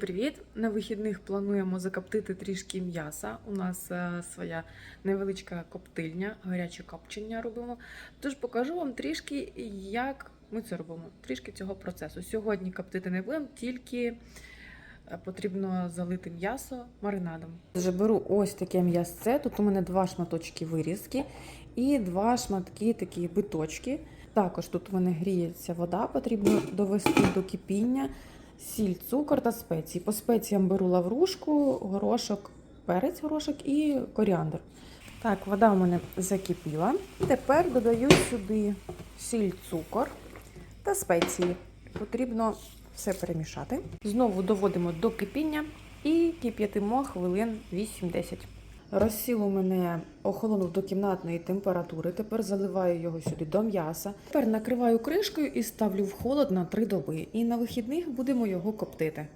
Привіт! На вихідних плануємо закоптити трішки м'яса. У нас е, своя невеличка коптильня, гаряче копчення робимо. Тож покажу вам трішки, як ми це робимо. Трішки цього процесу. Сьогодні коптити не будемо, тільки е, потрібно залити м'ясо маринадом. Вже беру ось таке м'ясце. Тут у мене два шматочки вирізки і два шматки такі биточки. Також тут у мене гріється вода, потрібно довести до кипіння сіль, цукор та спеції. По спеціям беру лаврушку, горошок, перець горошок і коріандр. Так, вода у мене закипіла. Тепер додаю сюди сіль, цукор та спеції. Потрібно все перемішати. Знову доводимо до кипіння і кип'ятимо хвилин 8-10. Розсіл мене охолонув до кімнатної температури. Тепер заливаю його сюди до м'яса. Тепер накриваю кришкою і ставлю в холод на 3 доби. І на вихідних будемо його коптити.